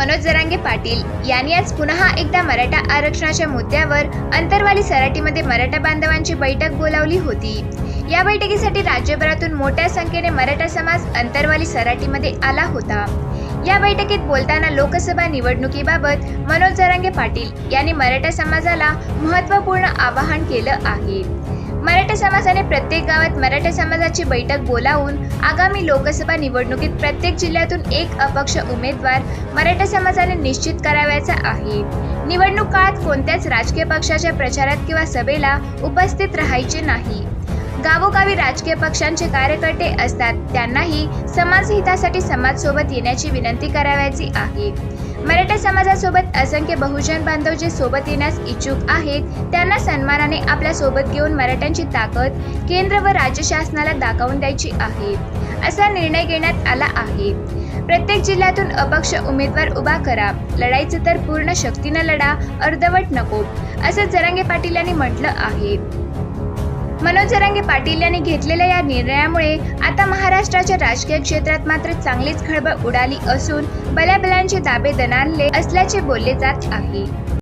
मनोज जरांगे पाटील यांनी आज पुन्हा एकदा मराठा आरक्षणाच्या मुद्द्यावर अंतरवाली सराटीमध्ये मराठा बांधवांची बैठक बोलावली होती. या बैठकीसाठी राज्यभरातून मोठ्या संख्येने मराठा समाज अंतरवाली सराटीमध्ये आला होता. या बैठकीत बोलताना लोकसभा निवडणुकीबाबत मनोज जरांगे पाटील यांनी मराठा समाजाला महत्त्वपूर्ण आवाहन केलं आहे. मराठा समाजाने प्रत्येक गावात मराठा समाजाची बैठक बोलावून आगामी लोकसभा निवडणुकीत प्रत्येक जिल्ह्यातून एक अपक्ष उमेदवार मराठा समाजाने निश्चित करावयाचा आहे. निवडणूक काळात कोणत्याच राजकीय पक्षाच्या प्रचारात किंवा सभेला उपस्थित राहायचे नाही. गावोगावी राजकीय पक्षांचे कार्यकर्ते असतात. त्यांनाही समाजहितासाठी समाजसोबत समाज सोबत येण्याची विनंती करावयाची आहे. मराठा समाजासोबत असंख्य बहुजन बांधव जे सोबत येण्यास इच्छुक आहेत. त्यांना सन्मानाने आपल्यासोबत घेऊन मराठ्यांची ताकद केंद्र व राज्य शासनाला दाखवून द्यायची आहे. असा निर्णय घेण्यात आला आहे. प्रत्येक जिल्ह्यातून अपक्ष उमेदवार उभा करा. लढाईचं तर पूर्ण शक्तीनं लढा अर्धवट नको असं जरांगे पाटील यांनी म्हटलं आहे. मनोज जरांगे पाटील यांनी घेतलेल्या या निर्णयामुळे आता महाराष्ट्राच्या राजकीय क्षेत्रात मात्र चांगलीच खळबळ उडाली असून बल्याबल्यांचे दाबे दणाणले असल्याचे बोलले जात आहे.